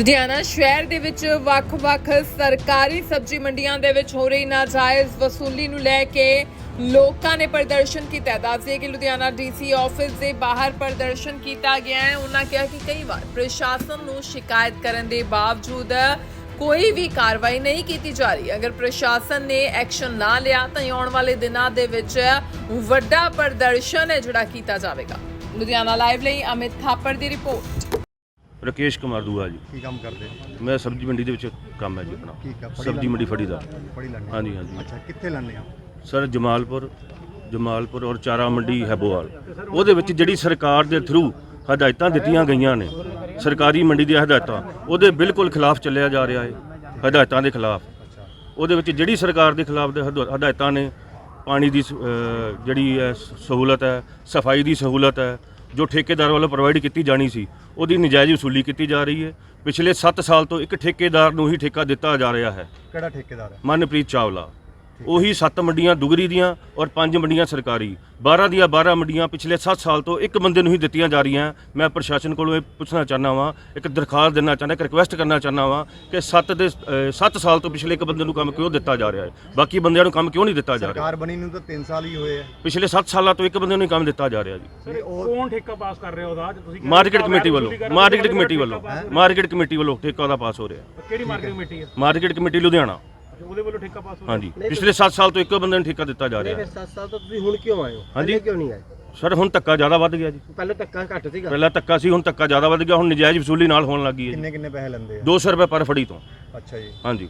ਲੁਧਿਆਣਾ ਸ਼ਹਿਰ ਦੇ ਵਿੱਚ ਵੱਖ-ਵੱਖ ਸਰਕਾਰੀ ਸਬਜ਼ੀ ਮੰਡੀਆਂ ਦੇ ਵਿੱਚ ਹੋ ਰਹੀ ਨਾਜਾਇਜ਼ ਵਸੂਲੀ ਨੂੰ ਲੈ ਕੇ ਲੋਕਾਂ ਨੇ ਪ੍ਰਦਰਸ਼ਨ ਕੀਤਾ। ਦੱਸਦੇ ਕਿ ਲੁਧਿਆਣਾ ਡੀਸੀ ਆਫਿਸ ਦੇ ਬਾਹਰ ਪ੍ਰਦਰਸ਼ਨ ਕੀਤਾ ਗਿਆ ਹੈ। ਉਹਨਾਂ ਕਿਹਾ ਕਿ ਕਈ ਵਾਰ ਪ੍ਰਸ਼ਾਸਨ ਨੂੰ ਸ਼ਿਕਾਇਤ ਕਰਨ ਦੇ ਬਾਵਜੂਦ ਕੋਈ ਵੀ ਕਾਰਵਾਈ ਨਹੀਂ ਕੀਤੀ ਜਾ ਰਹੀ। ਅਗਰ ਪ੍ਰਸ਼ਾਸਨ ਨੇ ਐਕਸ਼ਨ ਨਾ ਲਿਆ, ਤਾਂ ਆਉਣ ਵਾਲੇ ਦਿਨਾਂ ਦੇ ਵਿੱਚ ਵੱਡਾ ਪ੍ਰਦਰਸ਼ਨ ਹੈ ਜਿਹੜਾ ਕੀਤਾ ਜਾਵੇਗਾ। ਲੁਧਿਆਣਾ ਲਾਈਵ ਲਈ ਅਮਿਤ ਥਾਪੜ ਦੀ ਰਿਪੋਰਟ। ਰਕੇਸ਼ ਕੁਮਾਰ ਦੂਆ ਜੀ। ਕੀ ਕੰਮ ਕਰਦੇ ਮੈਂ ਸਬਜ਼ੀ ਮੰਡੀ ਦੇ ਵਿੱਚ ਕੰਮ ਹੈ ਜੀ ਆਪਣਾ। ਠੀਕ ਆ ਫੜੀ ਸਬਜ਼ੀ ਮੰਡੀ ਫੜੀ ਦਾ। ਹਾਂਜੀ ਹਾਂਜੀ। ਅੱਛਾ ਕਿੱਥੇ ਲੈਣੇ ਆ ਸਰ ਜਮਾਲਪੁਰ ਜਮਾਲਪੁਰ ਔਰ ਚਾਰਾ ਮੰਡੀ ਹੈਬੋਵਾਲ ਉਹਦੇ ਵਿੱਚ ਜਿਹੜੀ ਸਰਕਾਰ ਦੇ ਥਰੂ ਹਦਾਇਤਾਂ ਦਿੱਤੀਆਂ ਗਈਆਂ ਨੇ ਸਰਕਾਰੀ ਮੰਡੀ ਦੀਆਂ ਹਦਾਇਤਾਂ ਉਹਦੇ ਬਿਲਕੁਲ ਖਿਲਾਫ ਚੱਲਿਆ ਜਾ ਰਿਹਾ ਹੈ ਹਦਾਇਤਾਂ ਦੇ ਖਿਲਾਫ। ਉਹਦੇ ਵਿੱਚ ਜਿਹੜੀ ਸਰਕਾਰ ਦੇ ਖਿਲਾਫ ਦੇ ਹਦ- ਹਦਾਇਤਾਂ ਨੇ ਪਾਣੀ ਦੀ ਸ- ਅਹ ਜਿਹੜੀ ਹੈ ਸ- ਸਹੂਲਤ ਹੈ ਸਫ਼ਾਈ ਦੀ ਸਹੂਲਤ ਹੈ ਜੋ ਠੇਕੇਦਾਰ ਵੱਲੋਂ ਪ੍ਰੋਵਾਈਡ ਕੀਤੀ ਜਾਣੀ ਸੀ ਉਹਦੀ ਨਜਾਇਜ਼ ਵਸੂਲੀ ਕੀਤੀ ਜਾ ਰਹੀ ਹੈ। ਪਿਛਲੇ 7 ਸਾਲ ਤੋਂ ਇੱਕ ਠੇਕੇਦਾਰ ਨੂੰ ਹੀ ਠੇਕਾ ਦਿੱਤਾ ਜਾ ਰਿਹਾ ਹੈ। ਕਿਹੜਾ ਠੇਕੇਦਾਰ ਹੈ? ਮਨਪ੍ਰੀਤ ਚਾਵਲਾ। ਉਹੀ 7 ਮੰਡੀਆਂ ਦੁਗਰੀ ਦੀਆਂ ਔਰ 5 ਮੰਡੀਆਂ ਸਰਕਾਰੀ। 12 ਦੀਆਂ 12 ਮੰਡੀਆਂ ਪਿਛਲੇ 7 ਸਾਲ ਤੋਂ ਇੱਕ ਬੰਦੇ ਨੂੰ ਹੀ ਦਿੱਤੀਆਂ ਜਾ ਰਹੀਆਂ। ਮੈਂ ਪ੍ਰਸ਼ਾਸਨ ਕੋਲੋਂ ਇਹ ਪੁੱਛਣਾ ਚਾਹੁੰਦਾ ਵਾਂ ਇੱਕ ਦਰਖਾਸਤ ਦੇਣਾ ਚਾਹੁੰਦਾ ਇੱਕ ਰਿਕੁਐਸਟ ਕਰਨਾ ਚਾਹੁੰਦਾ ਵਾਂ ਕਿ 7 ਦੇ 7 ਸਾਲ ਤੋਂ ਪਿਛਲੇ ਇੱਕ ਬੰਦੇ ਨੂੰ ਕੰਮ ਕਿਉਂ ਦਿੱਤਾ ਜਾ ਰਿਹਾ ਹੈ? ਬਾਕੀ ਬੰਦਿਆਂ ਨੂੰ ਕੰਮ ਕਿਉਂ ਨਹੀਂ ਦਿੱਤਾ ਜਾ ਰਿਹਾ? ਸਰਕਾਰ ਬਣੀ ਨੂੰ ਤਾਂ 3 ਸਾਲ ਹੀ ਹੋਏ ਆ। ਪਿਛਲੇ 7 ਸਾਲਾਂ ਤੋਂ ਇੱਕ ਬੰਦੇ ਨੂੰ ਹੀ ਕੰਮ ਦਿੱਤਾ ਜਾ ਰਿਹਾ ਜੀ। ਕੌਣ ਠੇਕਾ ਪਾਸ ਕਰ ਰਿਹਾ ਉਹਦਾ? ਤੁਸੀਂ ਮਾਰਕੀਟ ਕਮੇਟੀ ਵੱਲੋਂ ਮਾਰਕੀਟ ਕਮੇਟੀ ਵੱਲੋਂ ਮਾਰਕੀਟ ਕਮੇਟੀ ਵੱਲੋਂ ਠੇਕਾ ਦਾ ਪਾਸ ਹੋ ਰਿਹਾ। ਕਿਹੜੀ ਮਾਰਕੀਟ ਕਮੇਟੀ ਹੈ? Market committee Ludhiana. ਉਹਦੇ ਵੱਲੋਂ ਠੇਕਾ ਪਾਸ ਹੋ ਰਿਹਾ। ਹਾਂਜੀ। ਪਿਛਲੇ 7 ਸਾਲ ਤੋਂ ਇੱਕੋ ਬੰਦੇ ਨੂੰ ਠੇਕਾ ਦਿੱਤਾ ਜਾ ਰਿਹਾ। ਹੈ 7 ਸਾਲ ਤੋਂ ਤੁਸੀਂ ਹੁਣ ਕਿਉਂ ਆਏ ਹੋ? ਹਾਂਜੀ। ਕਿਉਂ ਨਹੀਂ ਆਏ? ਸਰ ਹੁਣ ਧੱਕਾ ਜ਼ਿਆਦਾ ਵੱਧ ਗਿਆ ਜੀ। ਪਹਿਲੇ ਧੱਕਾ ਘੱਟ ਸੀਗਾ। ਪਹਿਲਾਂ ਧੱਕਾ ਸੀ ਹੁਣ ਧੱਕਾ ਜ਼ਿਆਦਾ ਵੱਧ ਗਿਆ ਹੁਣ ਨਜਾਇਜ਼ ਵਸੂਲੀ ਨਾਲ ਹੋਣ ਲੱਗੀ ਹੈ ਕਿੰਨੇ ਕਿੰਨੇ ਪੈਸੇ ਲੈਂਦੇ ਆ? 200 ਰੁਪਏ ਪਰ ਫੜੀ ਤੋਂ। ਅੱਛਾ ਜੀ। ਹਾਂਜੀ।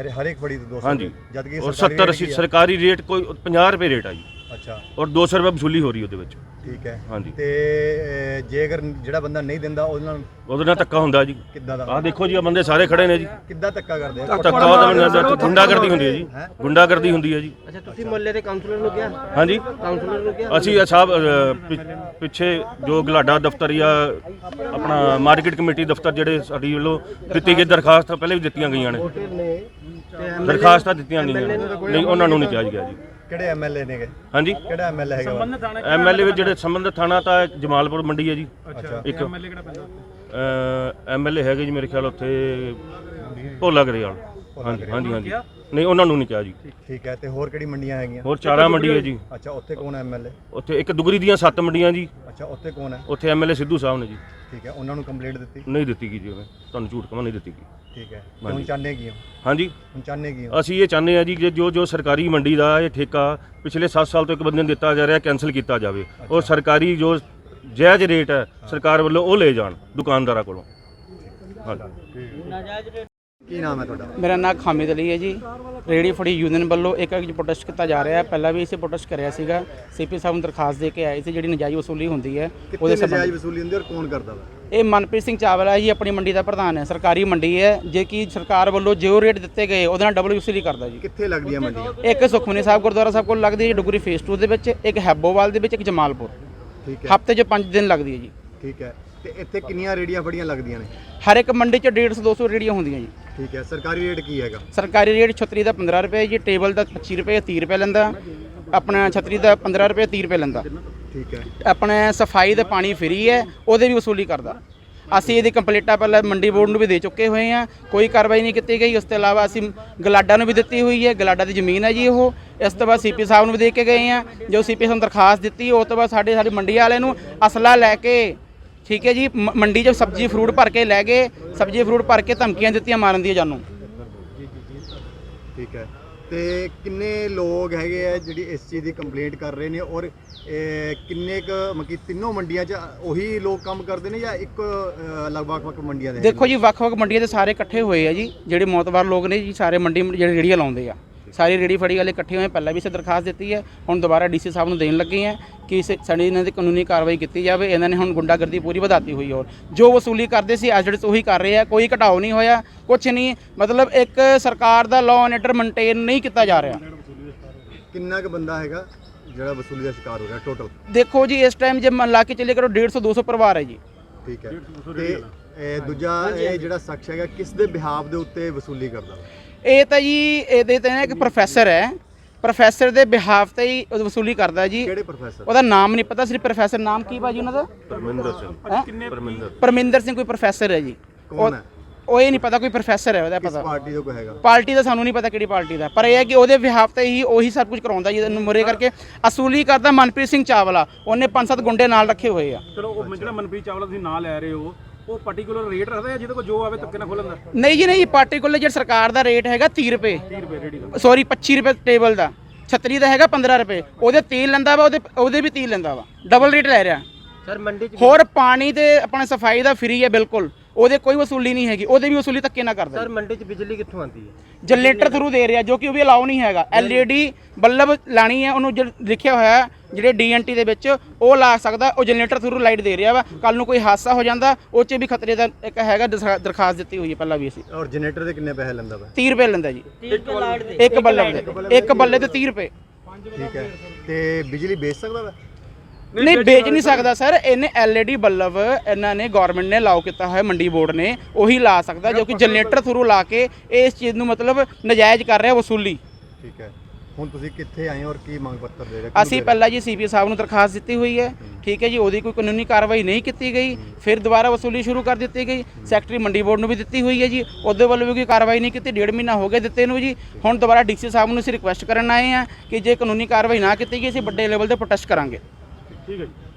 ਅਰੇ ਹਰ ਇੱਕ ਫੜੀ ਤੋਂ 200 ਹਾਂਜੀ। ਜਦ ਕਿ ਔਰ ਸਰਕਾਰੀ 70 ਰੇਟ ਅੱਸੀ ਕੀ ਆ? ਸਰਕਾਰੀ ਰੇਟ ਕੋਈ 50 ਰੁਪਏ ਰੇਟ ਆ ਜੀ। ਅੱਛਾ। ਔਰ 200 ਰੁਪਏ ਵਸੂਲੀ ਹੋ ਰਹੀ ਉਹਦੇ ਵਿੱਚ। ਠੀਕ ਹੈ। ਹਾਂਜੀ। ਤੇ ਅਹ, ਜੇ ਅਗਰ ਜਿਹੜਾ ਬੰਦਾ ਨਹੀਂ ਦਿੰਦਾ ਉਹਦੇ ਨਾਲ ਉਹਦੇ ਨਾਲ ਧੱਕਾ ਹੁੰਦਾ ਜੀ। ਕਿੱਦਾਂ ਦਾ? ਆਹ ਦੇਖੋ ਜੀ ਆ ਬੰਦੇ ਸਾਰੇ ਖੜੇ ਨੇ ਜੀ। ਕਿੱਦਾਂ ਧੱਕਾ ਕਰਦੇ ਆ? ਧੱਕਾ ਉਹਦਾ ਗੁੰਡਾਗਰਦੀ ਹੁੰਦੀ ਹੈ ਜੀ। ਗੁੰਡਾਗਰਦੀ ਹੁੰਦੀ ਹੈ ਜੀ। ਅੱਛਾ ਤੁਸੀਂ ਮੁਹੱਲੇ ਦੇ ਕਾਉਂਸਲਰ ਨੂੰ ਕਿਹਾ? ਹਾਂਜੀ। ਕਾਉਂਸਲਰ ਨੂੰ ਕਿਹਾ? ਅਸੀਂ ਇਹ ਸਾਹਿਬ ਅ, ਪਿ- ਪਿੱਛੇ ਜੋ ਗਲਾਡਾ ਦਫ਼ਤਰ ਜਾਂ ਆਪਣਾ ਮਾਰਕੀਟ ਕਮੇਟੀ ਦਫ਼ਤਰ ਜਿਹੜੇ ਸਾਡੀ ਵੱਲੋਂ ਦਿੱਤੀ ਗਈ ਦਰਖਾਸਤਾਂ ਪਹਿਲੇ ਵੀ ਦਿੱਤੀਆਂ ਗਈਆਂ ਨੇ। ਦਰਖਾਸਤਾਂ ਦਿੱਤੀਆਂ ਗਈਆਂ ਨੇ। ਨਹੀਂ ਉਹਨਾਂ ਨੂੰ ਨਹੀਂ ਕਿਹਾ ਗਿਆ ਜੀ। ਕਿਹੜੇ ਐਮਐਲਏ ਨੇਗੇ? ਹਾਂਜੀ। ਕਿਹੜਾ ਐਮਐਲਏ ਹੈਗਾ ਵਾ? ਸੰਬੰਧ ਥਾਣਾ ਐਮਐਲਏ ਵਿੱਚ ਜਿਹੜੇ ਸੰਬੰਧਿਤ ਥਾਣਾ ਤਾਂ ਜਮਾਲਪੁਰ ਮੰਡੀ ਹੈ ਜੀ। ਅੱਛਾ। ਇੱਕ ਐਮਐਲਏ ਕਿਹੜਾ ਪੈਂਦਾ ਐਮਐਲਏ ਹੈਗੇ ਜੀ ਮੇਰੇ ਖਿਆਲ ਉੱਥੇ ਭੋਲਾ ਗਰੇਵਾਲ ਹਾਂਜੀ ਹਾਂਜੀ ਹਾਂਜੀ। ਨਹੀਂ ਉਹਨਾਂ ਨੂੰ ਨਹੀਂ ਕਿਹਾ ਜੀ। ਠੀਕ ਹੈ ਤੇ ਹੋਰ ਕਿਹੜੀ ਮੰਡੀਆਂ ਹੈਗੀਆਂ? ਹੋਰ ਚਾਰਾ ਮੰਡੀ ਹੈ ਜੀ। ਅੱਛਾ ਉੱਥੇ ਕੌਣ ਹੈ ਐਮਐਲਏ ਉੱਥੇ ਇੱਕ ਦੁਗਰੀ ਦੀਆਂ ਸੱਤ ਮੰਡੀਆਂ ਜੀ। ਅੱਛਾ ਉੱਥੇ ਕੌਣ ਹੈ? ਉੱਥੇ ਐਮਐਲਏ ਸਿੱਧੂ ਸਾਹਿਬ ਨੇ ਜੀ। ਠੀਕ ਹੈ ਉਹਨਾਂ ਨੂੰ ਕੰਪਲੀਟ ਦਿੱਤੀ? ਨਹੀਂ ਦਿੱਤੀ ਗਈ ਜੀ ਉਹਨੇ। ਤੁਹਾਨੂੰ ਝੂਠ ਕਮਾ ਨਹੀਂ ਦਿੱਤੀ ਗਈ। ਠੀਕ ਹੈ ਤੇ ਹੁਣ ਚਾਹੁੰਦੇ ਕੀ ਹੋ? ਹਾਂਜੀ। ਹੁਣ ਚਾਹੁੰਦੇ ਕੀ ਹੋ? ਅਸੀਂ ਇਹ ਚਾਹੁੰਦੇ ਹਾਂ ਜੀ ਕਿ ਜੋ ਜੋ ਸਰਕਾਰੀ ਮੰਡੀ ਦਾ ਇਹ ਠੇਕਾ ਪਿਛਲੇ 7 ਸਾਲ ਤੋਂ ਇੱਕ ਬੰਦੇ ਨੂੰ ਦਿੱਤਾ ਜਾ ਰਿਹਾ ਕੈਨਸਲ ਕੀਤਾ ਜਾਵੇ। ਉਹ ਸਰਕਾਰੀ ਜੋ ਜਾਇਜ਼ ਰੇਟ ਹੈ ਸਰਕਾਰ ਵੱਲੋਂ ਉਹ ਲੈ ਜਾਣ ਦੁਕਾਨਦਾਰਾਂ ਕੋਲੋਂ। ਹਾਂਜੀ। ਕੀ ਨਾਮ ਹੈ ਤੁਹਾਡਾ? ਮੇਰਾ ਨਾਮ ਖਾਮਿਦ ਅਲੀ ਹੈ ਜੀ। ਰੇੜੀ ਫੜੀ ਯੂਨੀਅਨ ਵੱਲੋਂ ਇੱਕ ਇੱਕ ਪ੍ਰੋਟੈਸਟ ਕੀਤਾ ਜਾ ਰਿਹਾ ਹੈ। ਪਹਿਲਾਂ ਵੀ ਇਸੇ ਪ੍ਰੋਟੈਸਟ ਕਰਿਆ ਸੀਗਾ। ਸੀਪੀ ਸਾਹਿਬ ਨੂੰ ਦਰਖਾਸਤ ਦੇ ਕੇ ਆਏ ਸੀ ਜਿਹੜੀ ਨਜਾਇਜ਼ ਵਸੂਲੀ ਹੁੰਦੀ ਹੈ ਕਿੱਥੇ ਉਹਦੇ ਨਜਾਇਜ਼ ਵਸੂਲੀ ਹੁੰਦੀ ਹੈ ਔਰ ਕੌਣ ਕਰਦਾ ਵਾ? ਇਹ ਮਨਪ੍ਰੀਤ ਸਿੰਘ ਚਾਵਲਾ ਜੀ ਆਪਣੀ ਮੰਡੀ ਦਾ ਪ੍ਰਧਾਨ ਹੈ ਸਰਕਾਰੀ ਮੰਡੀ ਹੈ। ਜੇ ਕਿ ਸਰਕਾਰ ਵੱਲੋਂ ਜੋ ਰੇਟ ਦਿੱਤੇ ਗਏ ਉਹਦੇ ਨਾਲ ਡਬਲ ਵਸੂਲੀ ਕਰਦਾ ਜੀ। ਕਿੱਥੇ ਲੱਗਦੀਆਂ ਮੰਡੀਆਂ ਇੱਕ ਸੁਖਮਨੀ ਸਾਹਿਬ ਗੁਰਦੁਆਰਾ ਸਾਹਿਬ ਕੋਲ ਲੱਗਦੀ ਹੈ ਡੁਗਰੀ ਫੇਸ 2 ਦੇ ਵਿੱਚ ਇੱਕ ਹੈਬੋਵਾਲ ਦੇ ਵਿੱਚ ਇੱਕ ਜਮਾਲਪੁਰ। ਠੀਕ ਹੈ। ਹਫ਼ਤੇ 'ਚ 5 ਦਿਨ ਲੱਗਦੀ ਹੈ ਜੀ। ਠੀਕ ਹੈ। ਤੇ ਇੱਥੇ ਕਿੰਨੀਆਂ ਰੇੜੀਆਂ ਫੜੀਆਂ ਲੱਗਦੀਆਂ ਨੇ? ਹਰ ਇੱਕ ਮੰਡੀ 'ਚ 150 200 ਰੇੜੀਆਂ ਹੁੰਦੀਆਂ ਜੀ। ਠੀਕ ਹੈ ਸਰਕਾਰੀ ਰੇਟ ਕੀ ਹੈਗਾ? ਸਰਕਾਰੀ ਰੇਟ ਛਤਰੀ ਦਾ 15 ਰੁਪਏ ਜੀ ਟੇਬਲ ਦਾ 25 ਰੁਪਏ 30 ਰੁਪਏ ਲੈਂਦਾ। ਆਪਣਾ ਛਤਰੀ ਦਾ 15 ਰੁਪਏ 30 ਰੁਪਏ ਲੈਂਦਾ। ਠੀਕ ਹੈ। ਆਪਣੇ ਸਫ਼ਾਈ ਦਾ ਪਾਣੀ ਫ੍ਰੀ ਹੈ ਉਹਦੇ ਵੀ ਵਸੂਲੀ ਕਰਦਾ। ਅਸੀਂ ਇਹਦੀ ਕੰਪਲੀਟਾਂ ਪਹਿਲਾਂ ਮੰਡੀ ਬੋਰਡ ਨੂੰ ਵੀ ਦੇ ਚੁੱਕੇ ਹੋਏ ਆ ਕੋਈ ਕਾਰਵਾਈ ਨਹੀਂ ਕੀਤੀ ਗਈ। ਉਸ ਤੋਂ ਇਲਾਵਾ ਅਸੀਂ ਗਲਾਡਾ ਨੂੰ ਵੀ ਦਿੱਤੀ ਹੋਈ ਹੈ। ਗਲਾਡਾ ਦੀ ਜ਼ਮੀਨ ਹੈ ਜੀ ਉਹ। ਇਸ ਤੋਂ ਬਾਅਦ ਸੀਪੀ ਸਾਹਿਬ ਨੂੰ ਵੀ ਦੇ ਕੇ ਗਏ ਆ ਜੋ ਸੀਪੀ ਸਾਨੂੰ ਦਰਖਾਸਤ ਦਿੱਤੀ ਉਸ ਤੋਂ ਬਾਅਦ ਸਾਡੇ ਸਾਡੀ ਮੰਡੀ ਵਾਲੇ ਨੂੰ ਅਸਲਾ ਲੈ ਕੇ ਠੀਕ ਹੈ ਜੀ ਮੰਡੀ 'ਚ ਸਬਜ਼ੀ ਫਰੂਟ ਭਰ ਕੇ ਲੈ ਗਏ ਸਬਜ਼ੀ ਫਰੂਟ ਭਰ ਕੇ ਧਮਕੀਆਂ ਦਿੱਤੀਆਂ ਮਾਰਨ ਦੀਆਂ ਜਾਨੂੰ। ਠੀਕ ਹੈ। ਤੇ ਕਿੰਨੇ ਲੋਕ ਹੈਗੇ ਆ ਜਿਹੜੀ ਇਸ ਚੀਜ਼ ਦੀ ਕੰਪਲੇਂਟ ਕਰ ਰਹੇ ਨੇ ਔਰ ਕਿੰਨੇ ਕ ਮਕੀ ਤਿੰਨੋਂ ਮੰਡੀਆਂ 'ਚ ਉਹੀ ਲੋਕ ਕੰਮ ਕਰਦੇ ਨੇ ਜਾਂ ਇੱਕ ਲਗਭਗ ਮੰਡੀਆਂ ਦੇ ਦੇਖੋ ਜੀ ਵੱਖ-ਵੱਖ ਮੰਡੀਆਂ ਦੇ ਸਾਰੇ ਇਕੱਠੇ ਹੋਏ ਆ ਜੀ ਜਿਹੜੇ ਮੌਤਵਾਰ ਲੋਕ ਨੇ ਜੀ ਸਾਰੇ ਮੰਡੀ ਜਿਹੜੇ ਰੇੜੀਆਂ ਲਾਉਂਦੇ ਆ। ਸਾਰੇ ਰੇੜੀ ਫੜੀ ਵਾਲੇ ਇਕੱਠੇ ਹੋਏ ਪਹਿਲਾਂ ਵੀ ਇਸੇ ਦਰਖਾਸਤ ਦਿੱਤੀ ਹੈ ਹੁਣ ਦੁਬਾਰਾ ਡੀਸੀ ਸਾਹਿਬ ਨੂੰ ਦੇਣ ਲੱਗੇ ਆ ਕਿ ਇਸ ਸਾਡੀ ਇਹਨਾਂ ਦੀ ਕਾਨੂੰਨੀ ਕਾਰਵਾਈ ਕੀਤੀ ਜਾਵੇ ਇਹਨਾਂ ਨੇ ਹੁਣ ਗੁੰਡਾਗਰਦੀ ਪੂਰੀ ਵਧਾਤੀ ਹੋਈ ਔਰ ਜੋ ਵਸੂਲੀ ਕਰਦੇ ਸੀ ਜਿਹੜੇ ਉਹੀ ਕਰ ਰਹੇ ਆ ਕੋਈ ਘਟਾਓ ਨਹੀਂ ਹੋਇਆ ਕੁਝ ਨਹੀਂ ਮਤਲਬ ਇੱਕ ਸਰਕਾਰ ਦਾ ਲਾਅ ਐਂਡ ਆਰਡਰ ਮੇਨਟੇਨ ਨਹੀਂ ਕੀਤਾ ਜਾ ਰਿਹਾ। ਕਿੰਨਾ ਕ ਬੰਦਾ ਹੈਗਾ ਜਿਹੜਾ ਵਸੂਲੀ ਦਾ ਸ਼ਿਕਾਰ ਹੋ ਰਿਹਾ ਟੋਟਲ ਦੇਖੋ ਜੀ ਇਸ ਟਾਈਮ ਜੇ ਮੰਨ ਲਾ ਕੇ ਚੱਲੇ ਕਰੋ 150 200 ਪਰਿਵਾਰ ਹੈ ਜੀ। ਠੀਕ ਹੈ। ਤੇ ਇਹ ਦੂਜਾ ਇਹ ਜਿਹੜਾ ਸ਼ਖਸ ਹੈਗਾ ਕਿਸ ਦੇ ਬਿਹਾਫ ਦੇ ਉੱਤੇ ਵਸੂਲੀ ਕਰਦਾ? ਇਹ ਤਾਂ ਜੀ ਇਹਦੇ ਤੇ ਨਾ ਇੱਕ ਪ੍ਰੋਫੈਸਰ ਹੈ। ਪ੍ਰੋਫੈਸਰ ਦੇ ਬਿਹਾਫ ਤੇ ਹੀ ਉਹ ਵਸੂਲੀ ਕਰਦਾ ਜੀ। ਕਿਹੜੇ ਪ੍ਰੋਫੈਸਰ ਉਹਦਾ ਨਾਮ ਨਹੀਂ ਪਤਾ ਸਿਰਫ ਪ੍ਰੋਫੈਸਰ ਨਾਮ ਕੀ ਭਾਜੀ ਉਹਨਾਂ ਦਾ? ਪਰਮਿੰਦਰ ਸਿੰਘ। ਹੈਂ? ਪਰਮਿੰਦਰ। ਪਰਮਿੰਦਰ ਸਿੰਘ ਕੋਈ ਪ੍ਰੋਫੈਸਰ ਹੈ ਜੀ। ਕੌਣ ਹੈ? ਉਹ ਇਹ ਨਹੀਂ ਪਤਾ ਕੋਈ ਪ੍ਰੋਫੈਸਰ ਹੈ ਉਹਦਾ ਕਿਸ ਪਤਾ। ਪਾਰਟੀ ਦਾ ਕੋਈ ਹੈਗਾ? ਪਾਰਟੀ ਦਾ ਸਾਨੂੰ ਨਹੀਂ ਪਤਾ ਕਿਹੜੀ ਪਾਰਟੀ ਦਾ। ਪਰ ਇਹ ਹੈ ਕਿ ਉਹਦੇ ਵਿਹਾਫ ਤੇ ਹੀ ਉਹੀ ਸਭ ਕੁਝ ਕਰਾਉਂਦਾ ਜਿਹਨੂੰ ਮੁਰੇ ਕਰਕੇ ਅਸੂਲੀ ਕਰਦਾ ਮਨਪ੍ਰੀਤ ਸਿੰਘ ਚਾਵਲਾ। ਉਹਨੇ ਪੰਜ ਸੱਤ ਗੁੰਡੇ ਨਾਲ ਰੱਖੇ ਹੋਏ ਆ। ਚਲੋ ਉਹ ਜਿਹੜਾ ਮਨਪ੍ਰੀਤ ਚਾਵਲਾ ਤੁਸੀਂ ਨਾਂ ਲੈ ਰਹੇ ਹੋ ਉਹ ਪਾਰਟਿਕੂਲਰ ਰੇਟ ਰੱਖਦਾ ਹੈ ਜਿਹਦੇ ਕੋਲ ਜੋ ਆਵੇ ਧੱਕੇ ਨਾਲ ਖੋਲਣ ਦਾ? ਨਹੀਂ ਜੀ ਨਹੀਂ ਪਾਰਟੀਕੂਲਰ ਜਿਹੜਾ ਸਰਕਾਰ ਦਾ ਰੇਟ ਹੈਗਾ 30 ਰੁਪਏ। 30 ਰੁਪਏ ਦਾ। ਸੌਰੀ 25 ਰੁਪਏ ਟੇਬਲ ਦਾ। ਛਤਰੀ ਦਾ ਹੈਗਾ 15 ਰੁਪਏ। ਉਹਦੇ ਤੇਲ ਲੈਂਦਾ ਵਾ ਉਹਦੇ ਉਹਦੇ ਵੀ ਤੇਲ ਲੈਂਦਾ ਵਾ। ਡਬਲ ਰੇਟ ਲੈ ਰਿਹਾ। ਸਰ ਮੰਡੀ 'ਚ ਹੋਰ ਪਾਣੀ ਤੇ ਆਪਣਾ ਸਫ਼ਾਈ ਦਾ ਫ੍ਰੀ ਹੈ ਬਿਲਕੁਲ। ਉਹਦੇ ਕੋਈ ਵਸੂਲੀ ਨਹੀਂ ਹੈਗੀ ਉਹਦੇ ਵੀ ਵਸੂਲੀ ਧੱਕੇ ਨਾ ਕਰਦਾ ਸਰ ਮੰਡੀ 'ਚ ਬਿਜਲੀ ਕਿੱਥੋਂ ਆਉਂਦੀ ਹੈ? ਜਨਰੇਟਰ ਥਰੂ ਦੇ ਰਿਹਾ ਜੋ ਕਿ ਉਹ ਵੀ ਅਲਾਉ ਨਹੀਂ ਹੈਗਾ। ਐਲਈਡੀ ਬੱਲਬ ਲਾਣੀ ਹੈ ਉਹਨੂੰ ਜਿਹੜਾ ਲਿਖਿਆ ਹੋਇਆ ਹੈ, ਜਿਹੜੇ ਡੀਐਨਟੀ ਦੇ ਵਿੱਚ ਉਹ ਲਾ ਸਕਦਾ ਉਹ ਜਨਰੇਟਰ ਥਰੂ ਲਾਈਟ ਦੇ ਰਿਹਾ ਵਾ। ਕੱਲ ਨੂੰ ਕੋਈ ਹਾਦਸਾ ਹੋ ਜਾਂਦਾ ਉਹ 'ਚ ਵੀ ਖਤਰੇ ਦਾ ਇੱਕ ਹੈਗਾ ਦਰਖਾ- ਦਰਖਾਸਤ ਦਿੱਤੀ ਹੋਈ ਹੈ ਪਹਿਲਾਂ ਵੀ ਅਸੀਂ। ਔਰ ਜਨਰੇਟਰ ਦੇ ਕਿੰਨੇ ਪੈਸੇ ਲੈਂਦਾ ਵਾ? 30 ਰੁਪਏ ਲੈਂਦਾ ਜੀ। ਇੱਕ ਬੱਲਬ ਦੇ। ਇੱਕ ਬੱਲੇ ਤੇ 30 ਰੁਪਏ। ਠੀਕ ਹੈ। ਤੇ ਬਿਜਲੀ ਵੇਚ ਸਕਦਾ ਵਾ? ਨਹੀਂ ਵੇਚ ਨਹੀਂ ਸਕਦਾ ਸਰ ਇਹਨੇ ਐਲਈਡੀ ਬੱਲਬ ਇਹਨਾਂ ਨੇ ਗਵਰਨਮੈਂਟ ਨੇ ਲਾਓ ਕੀਤਾ ਹੋਇਆ ਮੰਡੀ ਬੋਰਡ ਨੇ ਉਹੀ ਲਾ ਸਕਦਾ ਜੋ ਕਿ ਜਨਰੇਟਰ ਥਰੂ ਲਾ ਕੇ ਇਸ ਚੀਜ਼ ਨੂੰ ਮਤਲਬ ਨਜਾਇਜ਼ ਕਰ ਰਿਹਾ ਵਸੂਲੀ। ਠੀਕ ਹੈ। ਹੁਣ ਤੁਸੀਂ ਕਿੱਥੇ ਆਏ ਹੋ ਔਰ ਕੀ ਮੰਗ ਪੱਤਰ ਦੇ ਰਹੇ ਅਸੀਂ ਪਹਿਲਾਂ ਜੀ ਸੀਪੀ ਸਾਹਿਬ ਨੂੰ ਦਰਖਾਸਤ ਦਿੱਤੀ ਹੋਈ ਹੈ। ਠੀਕ ਹੈ ਜੀ ਉਹਦੀ ਕੋਈ ਕਾਨੂੰਨੀ ਕਾਰਵਾਈ ਨਹੀਂ ਕੀਤੀ ਗਈ। ਫਿਰ ਦੁਬਾਰਾ ਵਸੂਲੀ ਸ਼ੁਰੂ ਕਰ ਦਿੱਤੀ ਗਈ। ਸੈਕਟਰੀ ਮੰਡੀ ਬੋਰਡ ਨੂੰ ਵੀ ਦਿੱਤੀ ਹੋਈ ਹੈ ਜੀ। ਉਹਦੇ ਵੱਲੋਂ ਵੀ ਕੋਈ ਕਾਰਵਾਈ ਨਹੀਂ ਕੀਤੀ। ਡੇਢ ਮਹੀਨਾ ਹੋ ਗਿਆ ਦਿੱਤੇ ਨੂੰ ਜੀ। ਹੁਣ ਦੁਬਾਰਾ ਡੀਸੀ ਸਾਹਿਬ ਨੂੰ ਅਸੀਂ ਰਿਕੁਐਸਟ ਕਰਨ ਆਏ ਆ ਕਿ ਜੇ ਕਾਨੂੰਨੀ ਕਾਰਵਾਈ ਨਾ ਕੀਤੀ ਗਈ ਅਸੀਂ ਵੱਡੇ ਲੈਵਲ ਤੇ ਪ੍ਰੋਟੈਸਟ ਕਰਾਂਗੇ। ਠੀਕ ਹੈ ਜੀ